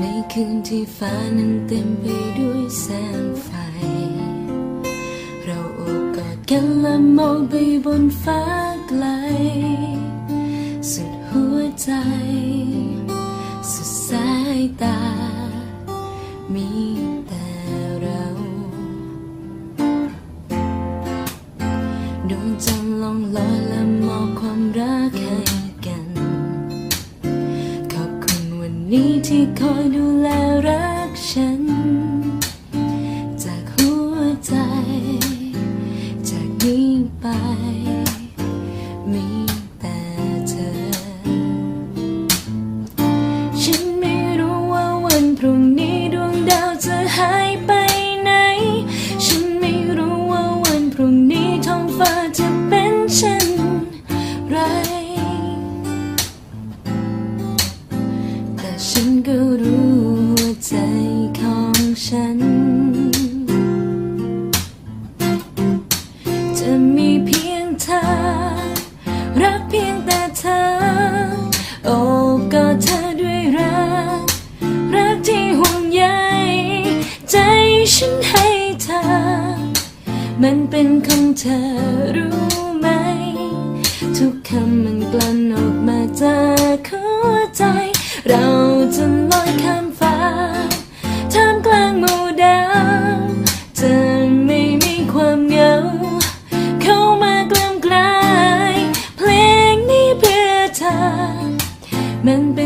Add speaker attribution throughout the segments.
Speaker 1: ในคืนที่ฟ้านั้นเต็มไปด้วยแสงไฟ เราโอบกอดกันและมองไปบนฟ้าไกล สุดหัวใจ สุดสายตา มีแต่เราดวงจันทร์ล่องลอยและ นี้ที่คอยดูแลรักฉัน มันเป็นของเธอรู้ไหม ทุกคำมันกลั่นออกมาจากหัวใจ เราจะลอยข้ามฟ้าท่ามกลางหมู่ดาวจะไม่มีความเหงา เข้ามากล้ำกลาย เพลงนี้เพื่อเธอมันเป็น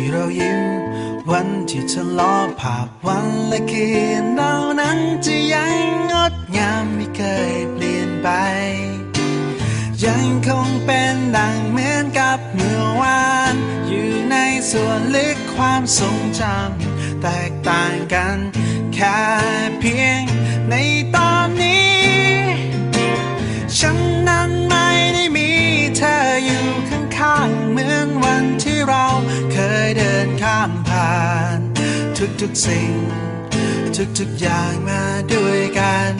Speaker 2: ที่เรายิ้ม วั
Speaker 3: นที่ทะเลาะภาพวันและคืนเรานั้นจะยังงดงามไม่เคยเปลี่ยนไป ยังคงเป็นดังเหมือนกับเมื่อวาน อยู่ในส่วนลึกความทรงจำแตกต่างกัน แค่เพียงในามผ่าน ทุกๆสิ่ง ทุกๆอย่างมาด้วยกัน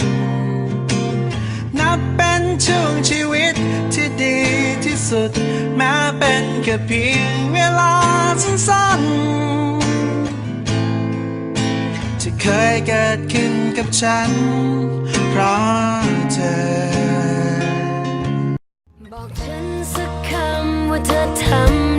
Speaker 3: นับเป็นช่วงชีวิตที่ดีที่สุด แม้เป็นแค่เพียงเวลาสั้นๆ ที่เคยเกิดขึ้นกับฉัน เพราะเธอ
Speaker 1: บอกฉันสักคำว่าเธอทำ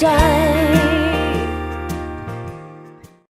Speaker 1: time.